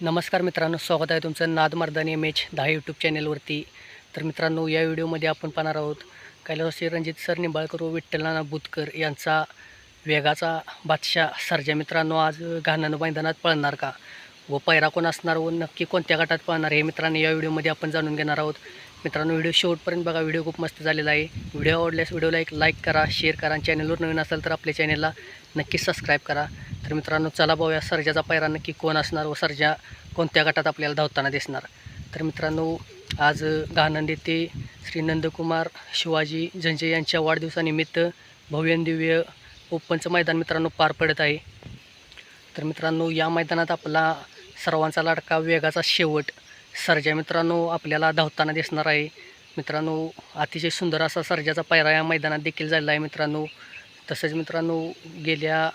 नमस्कार मित्रांनो स्वागत आहे तुमचं नादमर्दानी एम एच दहा यूट्यूब चॅनेलवरती. तर मित्रांनो या व्हिडिओमध्ये आपण पाहणार आहोत कैलासवासी रणजित सर निंबाळकर व विठ्ठलनाना बुतकर यांचा वेगाचा बादशाह सरजा. मित्रांनो आज घाणन मैदानात पळणार का? व पैरा कोण असणार व नक्की कोणत्या गटात पाहणार हे मित्रांनो या व्हिडिओमध्ये आपण जाणून घेणार आहोत. मित्रांनो व्हिडिओ शेवटपर्यंत बघा व्हिडिओ खूप मस्त झालेला आहे. व्हिडिओ आवडल्यास व्हिडिओला एक लाईक करा शेअर करा आणि चॅनलवर नवीन असेल तर आपल्या चॅनलला नक्की सबस्क्राईब करा. तर मित्रांनो चला पाहूया सर्जाचा पैरा नक्की कोण असणार व सर्जा कोणत्या गटात आपल्याला धावताना दिसणार. तर मित्रांनो आज गानंद येथे श्री नंदकुमार शिवाजी जंजे यांच्या वाढदिवसानिमित्त भव्यदिव्य ओपनचं मैदान मित्रांनो पार पडत आहे. तर मित्रांनो या मैदानात आपला सर्वांचा लाडका वेगाचा शेवट सर्जा मित्रांनो आपल्याला धावताना दिसणार आहे. मित्रांनो अतिशय सुंदर असा सर्जाचा पायरा या मैदानात देखील झालेला आहे मित्रांनो. तसंच मित्रांनो गेल्या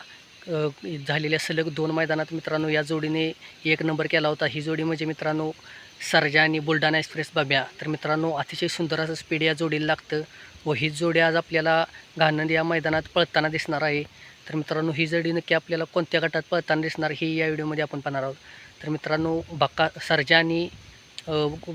झालेल्या सलग दोन मैदानात मित्रांनो या जोडीने एक नंबर केला होता. ही जोडी म्हणजे मित्रांनो सर्जा आणि बुलढाणा एक्सप्रेस बाब्या. तर मित्रांनो अतिशय सुंदर असं स्पीड या जोडीला लागतं व ही जोडी आज आपल्याला घाणंद या मैदानात पळताना दिसणार आहे. तर मित्रांनो ही जोडी नक्की आपल्याला कोणत्या गटात पळताना दिसणार ही या व्हिडिओमध्ये आपण पाहणार आहोत. तर मित्रांनो बक्का सरजा आणि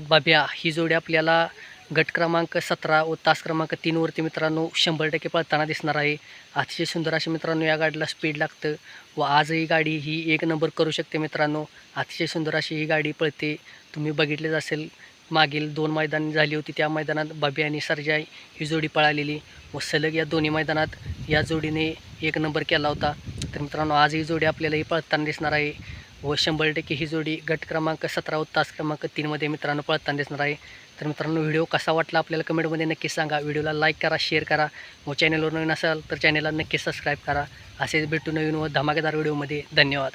बाब्या ही जोडी आपल्याला गट क्रमांक सतरा व तास क्रमांक तीनवरती मित्रांनो शंभर टक्के पळताना दिसणार आहे. अतिशय सुंदर अशी मित्रांनो या गाडीला स्पीड लागतं व आजही गाडी ही एक नंबर करू शकते मित्रांनो. अतिशय सुंदर अशी ही गाडी पळते. तुम्ही बघितलेच असेल मागील दोन मैदान झाली होती. त्या मैदानात बाबी आणि सर्जा ही जोडी पळालेली. व सलग या दोन्ही मैदानात या जोडीने एक नंबर केला होता. तर मित्रांनो आज ही जोडी आपल्याला ही पळताना दिसणार आहे. व शंभर टक्के ही जोडी गट क्रमांक सतरा व तास क्रमांक तीनमध्ये मित्रांनो पळताना दिसणार आहे. तर मित्रांनो व्हिडिओ कसा वाटला आपल्याला कमेंटमध्ये नक्की सांगा. व्हिडिओला लाईक करा शेअर करा. व चॅनलवर नवीन असाल तर चॅनलला नक्की सबस्क्राईब करा. असेच भेटू नवीन व धमाकेदार व्हिडिओमध्ये धन्यवाद.